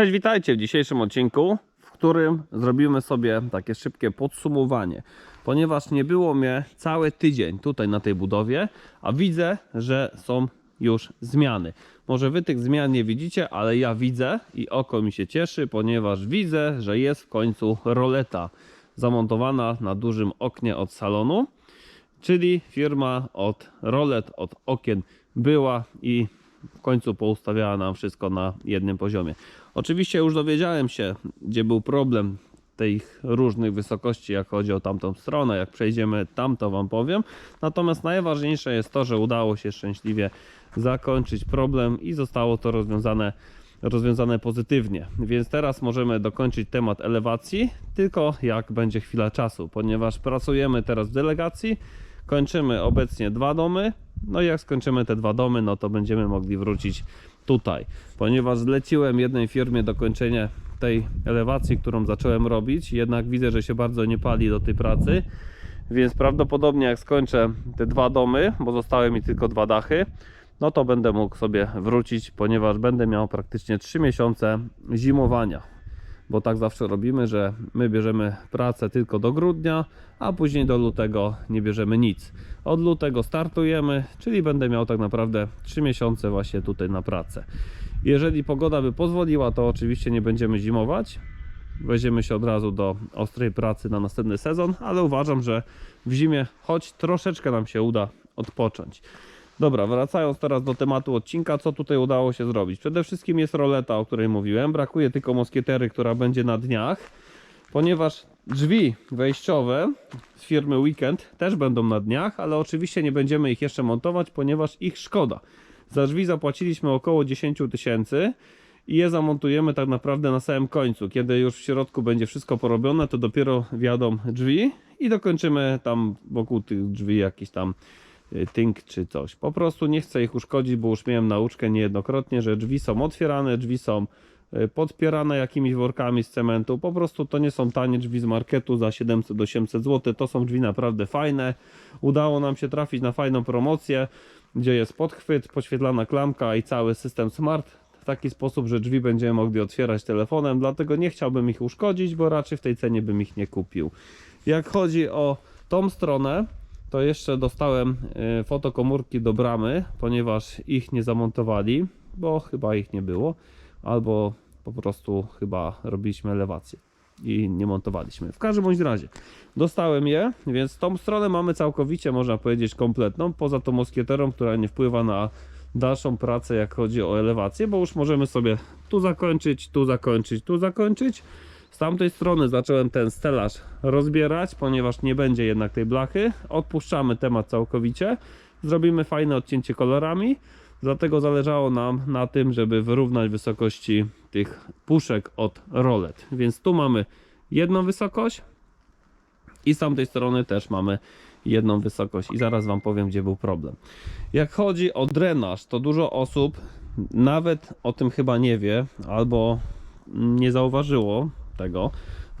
Cześć, witajcie w dzisiejszym odcinku, w którym zrobimy sobie takie szybkie podsumowanie. Ponieważ nie było mnie cały tydzień tutaj na tej budowie, a widzę, że są już zmiany. Może wy tych zmian nie widzicie, ale ja widzę i oko mi się cieszy, ponieważ widzę, że jest w końcu roleta zamontowana na dużym oknie od salonu. Czyli firma od rolet, od okien była i w końcu poustawiała nam wszystko na jednym poziomie. Oczywiście już dowiedziałem się, gdzie był problem tych różnych wysokości, jak chodzi o tamtą stronę. Jak przejdziemy tam, to Wam powiem. Natomiast najważniejsze jest to, że udało się szczęśliwie zakończyć problem i zostało to rozwiązane, rozwiązane pozytywnie. Więc teraz możemy dokończyć temat elewacji, tylko jak będzie chwila czasu, ponieważ pracujemy teraz w delegacji. Kończymy obecnie dwa domy. No i jak skończymy te dwa domy, no to będziemy mogli wrócić tutaj. Ponieważ zleciłem jednej firmie dokończenie tej elewacji, którą zacząłem robić, jednak widzę, że się bardzo nie pali do tej pracy. Więc prawdopodobnie jak skończę te dwa domy, bo zostały mi tylko dwa dachy, no to będę mógł sobie wrócić, ponieważ będę miał praktycznie 3 miesiące zimowania bo tak zawsze robimy, że my bierzemy pracę tylko do grudnia, a później do lutego nie bierzemy nic. Od lutego startujemy, czyli będę miał tak naprawdę 3 miesiące właśnie tutaj na pracę. Jeżeli pogoda by pozwoliła, to oczywiście nie będziemy zimować. Weźmiemy się od razu do ostrej pracy na następny sezon, ale uważam, że w zimie choć troszeczkę nam się uda odpocząć. Dobra, wracając teraz do tematu odcinka, co tutaj udało się zrobić? Przede wszystkim jest roleta, o której mówiłem. Brakuje tylko moskietery, która będzie na dniach, ponieważ drzwi wejściowe z firmy Weekend też będą na dniach, ale oczywiście nie będziemy ich jeszcze montować, ponieważ ich szkoda. Za drzwi zapłaciliśmy około 10 tysięcy i je zamontujemy tak naprawdę na samym końcu. Kiedy już w środku będzie wszystko porobione, to dopiero wjadą drzwi i dokończymy tam wokół tych drzwi jakiś tam tynk czy coś. Po prostu nie chcę ich uszkodzić, bo już miałem nauczkę niejednokrotnie, że drzwi są otwierane, drzwi są y, podpierane jakimiś workami z cementu. Po prostu to nie są tanie drzwi z marketu za 700-800 zł. To są drzwi naprawdę fajne. Udało nam się trafić na fajną promocję, gdzie jest podchwyt, poświetlana klamka i cały system smart w taki sposób, że drzwi będziemy mogli otwierać telefonem, dlatego nie chciałbym ich uszkodzić, bo raczej w tej cenie bym ich nie kupił. Jak chodzi o tą stronę, to jeszcze dostałem y, fotokomórki do bramy, ponieważ ich nie zamontowali, bo chyba ich nie było, albo po prostu chyba robiliśmy elewację i nie montowaliśmy. W każdym bądź razie dostałem je, więc tą stronę mamy całkowicie, można powiedzieć, kompletną, poza tą moskieterą, która nie wpływa na dalszą pracę, jak chodzi o elewację, bo już możemy sobie tu zakończyć, tu zakończyć, tu zakończyć. Z tamtej strony zacząłem ten stelaż rozbierać, ponieważ nie będzie jednak tej blachy. Odpuszczamy temat całkowicie. Zrobimy fajne odcięcie kolorami. Dlatego zależało nam na tym, żeby wyrównać wysokości tych puszek od rolet. Więc tu mamy jedną wysokość i z tamtej strony też mamy jedną wysokość i zaraz Wam powiem, gdzie był problem. Jak chodzi o drenaż, to dużo osób nawet o tym chyba nie wie albo nie zauważyło tego,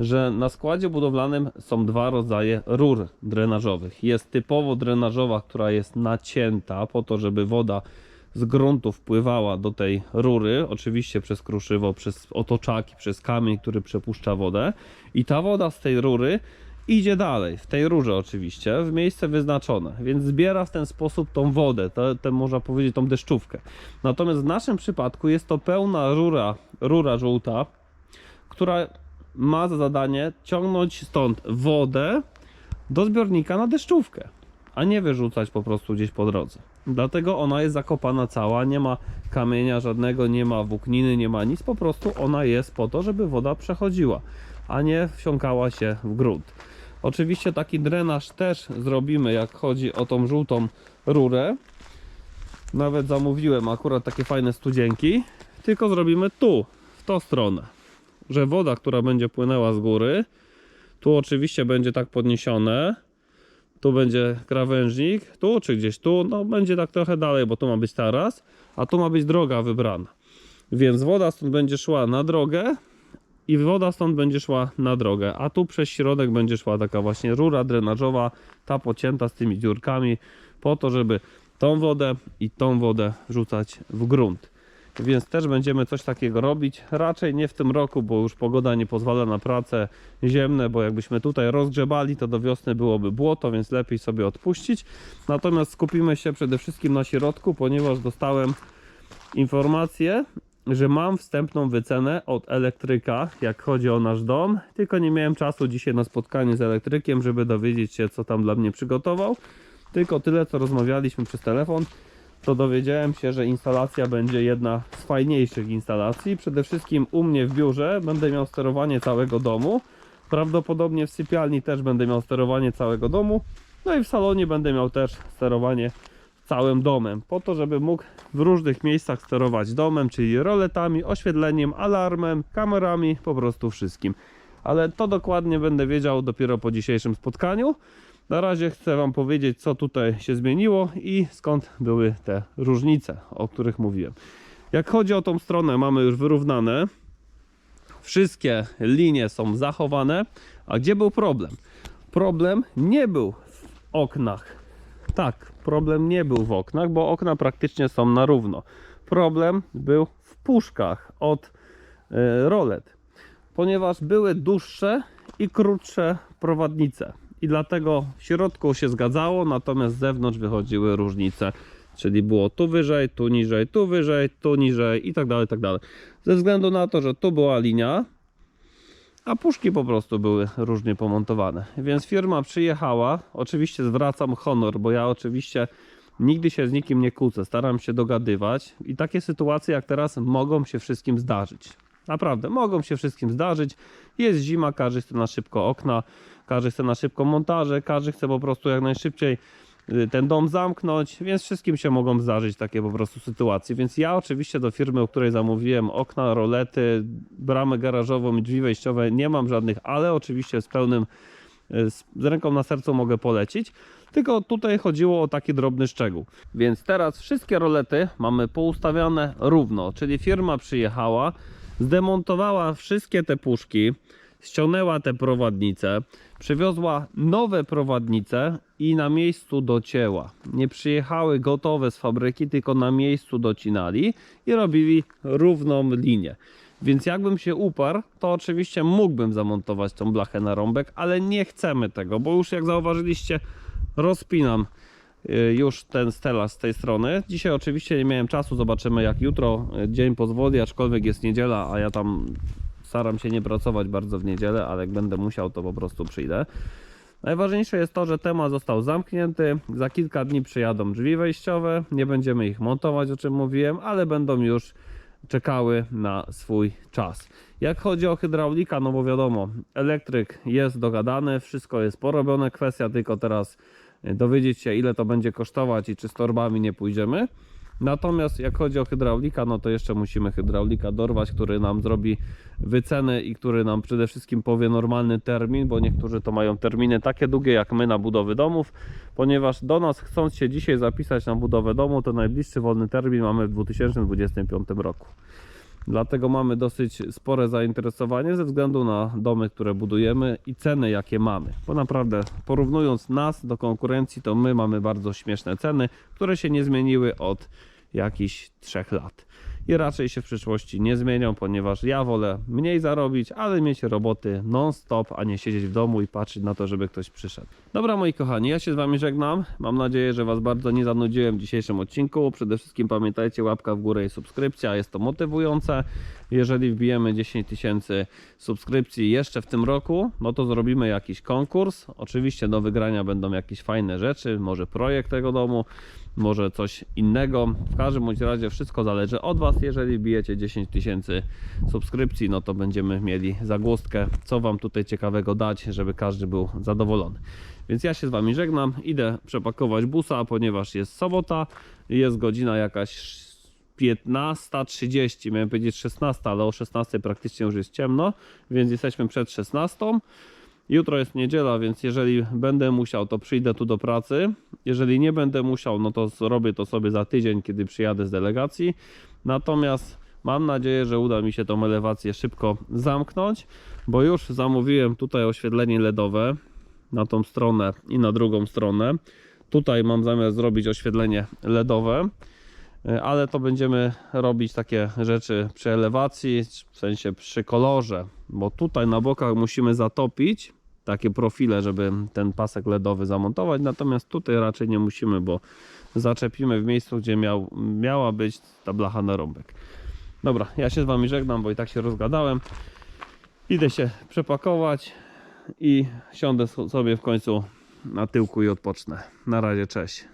że na składzie budowlanym są dwa rodzaje rur drenażowych. Jest typowo drenażowa, która jest nacięta po to, żeby woda z gruntu wpływała do tej rury, oczywiście przez kruszywo, przez otoczaki, przez kamień, który przepuszcza wodę i ta woda z tej rury idzie dalej, w tej rurze oczywiście, w miejsce wyznaczone, więc zbiera w ten sposób tą wodę, tę, tę można powiedzieć tą deszczówkę. Natomiast w naszym przypadku jest to pełna rura, rura żółta, która ma za zadanie ciągnąć stąd wodę do zbiornika na deszczówkę, a nie wyrzucać po prostu gdzieś po drodze. Dlatego ona jest zakopana cała, nie ma kamienia żadnego, nie ma włókniny, nie ma nic, po prostu ona jest po to, żeby woda przechodziła, a nie wsiąkała się w grunt. Oczywiście taki drenaż też zrobimy, jak chodzi o tą żółtą rurę. Nawet zamówiłem akurat takie fajne studzienki, tylko zrobimy tu, w tą stronę, że woda, która będzie płynęła z góry, tu oczywiście będzie tak podniesione, tu będzie krawężnik, tu czy gdzieś tu, no będzie tak trochę dalej, bo tu ma być taras, a tu ma być droga wybrana. Więc woda stąd będzie szła na drogę i woda stąd będzie szła na drogę, a tu przez środek będzie szła taka właśnie rura drenażowa, ta pocięta z tymi dziurkami, po to, żeby tą wodę i tą wodę rzucać w grunt. Więc też będziemy coś takiego robić. Raczej nie w tym roku, bo już pogoda nie pozwala na prace ziemne, bo jakbyśmy tutaj rozgrzebali, to do wiosny byłoby błoto, więc lepiej sobie odpuścić. Natomiast skupimy się przede wszystkim na środku, ponieważ dostałem informację, że mam wstępną wycenę od elektryka, jak chodzi o nasz dom, tylko nie miałem czasu dzisiaj na spotkanie z elektrykiem, żeby dowiedzieć się, co tam dla mnie przygotował. Tylko tyle, co rozmawialiśmy przez telefon, to dowiedziałem się, że instalacja będzie jedna z fajniejszych instalacji. Przede wszystkim u mnie w biurze będę miał sterowanie całego domu. Prawdopodobnie w sypialni też będę miał sterowanie całego domu. No i w salonie będę miał też sterowanie całym domem, po to, żeby mógł w różnych miejscach sterować domem, czyli roletami, oświetleniem, alarmem, kamerami, po prostu wszystkim. Ale to dokładnie będę wiedział dopiero po dzisiejszym spotkaniu. Na razie chcę Wam powiedzieć, co tutaj się zmieniło i skąd były te różnice, o których mówiłem. Jak chodzi o tą stronę, mamy już wyrównane. Wszystkie linie są zachowane. A gdzie był problem? Problem nie był w oknach. Tak, problem nie był w oknach, bo okna praktycznie są na równo. Problem był w puszkach od e, rolet, ponieważ były dłuższe i krótsze prowadnice. I dlatego w środku się zgadzało, natomiast z zewnątrz wychodziły różnice. Czyli było tu wyżej, tu niżej, tu wyżej, tu niżej i tak dalej, tak dalej. Ze względu na to, że tu była linia, a puszki po prostu były różnie pomontowane. Więc firma przyjechała. Oczywiście zwracam honor, bo ja oczywiście nigdy się z nikim nie kłócę. Staram się dogadywać i takie sytuacje jak teraz mogą się wszystkim zdarzyć. Naprawdę, mogą się wszystkim zdarzyć. Jest zima, każdy chce na szybko okna, każdy chce na szybko montaże, każdy chce po prostu jak najszybciej y, ten dom zamknąć, więc wszystkim się mogą zdarzyć takie po prostu sytuacje. Więc ja oczywiście do firmy, u której zamówiłem okna, rolety, bramę garażową i drzwi wejściowe nie mam żadnych, ale oczywiście z pełnym, y, z ręką na sercu mogę polecić. Tylko tutaj chodziło o taki drobny szczegół. Więc teraz wszystkie rolety mamy poustawiane równo, czyli firma przyjechała, zdemontowała wszystkie te puszki, ściągnęła te prowadnice, przywiozła nowe prowadnice i na miejscu docięła. Nie przyjechały gotowe z fabryki, tylko na miejscu docinali i robili równą linię. Więc jakbym się uparł, to oczywiście mógłbym zamontować tą blachę na rąbek, ale nie chcemy tego, bo już jak zauważyliście, rozpinam już ten stelaż z tej strony. Dzisiaj oczywiście nie miałem czasu, zobaczymy jak jutro y, dzień pozwoli, aczkolwiek jest niedziela, a ja tam staram się nie pracować bardzo w niedzielę, ale jak będę musiał, to po prostu przyjdę. Najważniejsze jest to, że temat został zamknięty. Za kilka dni przyjadą drzwi wejściowe. Nie będziemy ich montować, o czym mówiłem, ale będą już czekały na swój czas. Jak chodzi o hydraulika, no bo wiadomo, elektryk jest dogadany, wszystko jest porobione. Kwestia tylko teraz y, dowiedzieć się, ile to będzie kosztować i czy z torbami nie pójdziemy. Natomiast jak chodzi o hydraulika, no to jeszcze musimy hydraulika dorwać, który nam zrobi wyceny i który nam przede wszystkim powie normalny termin, bo niektórzy to mają terminy takie długie jak my na budowy domów, ponieważ do nas chcąc się dzisiaj zapisać na budowę domu, to najbliższy wolny termin mamy w 2025 roku. Dlatego mamy dosyć spore zainteresowanie ze względu na domy, które budujemy i ceny, jakie mamy. Bo naprawdę porównując nas do konkurencji, to my mamy bardzo śmieszne ceny, które się nie zmieniły od jakichś 3 lat. I raczej się w przyszłości nie zmienią, ponieważ ja wolę mniej zarobić, ale mieć roboty non-stop, a nie siedzieć w domu i patrzeć na to, żeby ktoś przyszedł. Dobra, moi kochani, ja się z Wami żegnam. Mam nadzieję, że Was bardzo nie zanudziłem w dzisiejszym odcinku. Przede wszystkim pamiętajcie, łapka w górę i subskrypcja, jest to motywujące. Jeżeli wbijemy 10 tysięcy subskrypcji jeszcze w tym roku, no to zrobimy jakiś konkurs. Oczywiście do wygrania będą jakieś fajne rzeczy, może projekt tego domu, może coś innego. W każdym bądź razie wszystko zależy od Was. Jeżeli wbijecie 10 tysięcy subskrypcji, no to będziemy mieli zagłoskę, co Wam tutaj ciekawego dać, żeby każdy był zadowolony. Więc ja się z Wami żegnam, idę przepakować busa, ponieważ jest sobota, jest godzina jakaś 15.30, miałem powiedzieć 16, ale o 16 praktycznie już jest ciemno, więc jesteśmy przed 16. Jutro jest niedziela, więc jeżeli będę musiał, to przyjdę tu do pracy. Jeżeli nie będę musiał, no to zrobię to sobie za tydzień, kiedy przyjadę z delegacji. Natomiast mam nadzieję, że uda mi się tą elewację szybko zamknąć, bo już zamówiłem tutaj oświetlenie LEDowe na tą stronę i na drugą stronę. Tutaj mam zamiar zrobić oświetlenie LEDowe. E, ale to będziemy robić takie rzeczy przy elewacji, w sensie przy kolorze, bo tutaj na bokach musimy zatopić takie profile, żeby ten pasek LEDowy zamontować, natomiast tutaj raczej nie musimy, bo zaczepimy w miejscu, gdzie miał, miała być ta blacha na rąbek. Dobra, ja się z Wami żegnam, bo i tak się rozgadałem. Idę się przepakować i siądę so- sobie w końcu na tyłku i odpocznę. Na razie, cześć.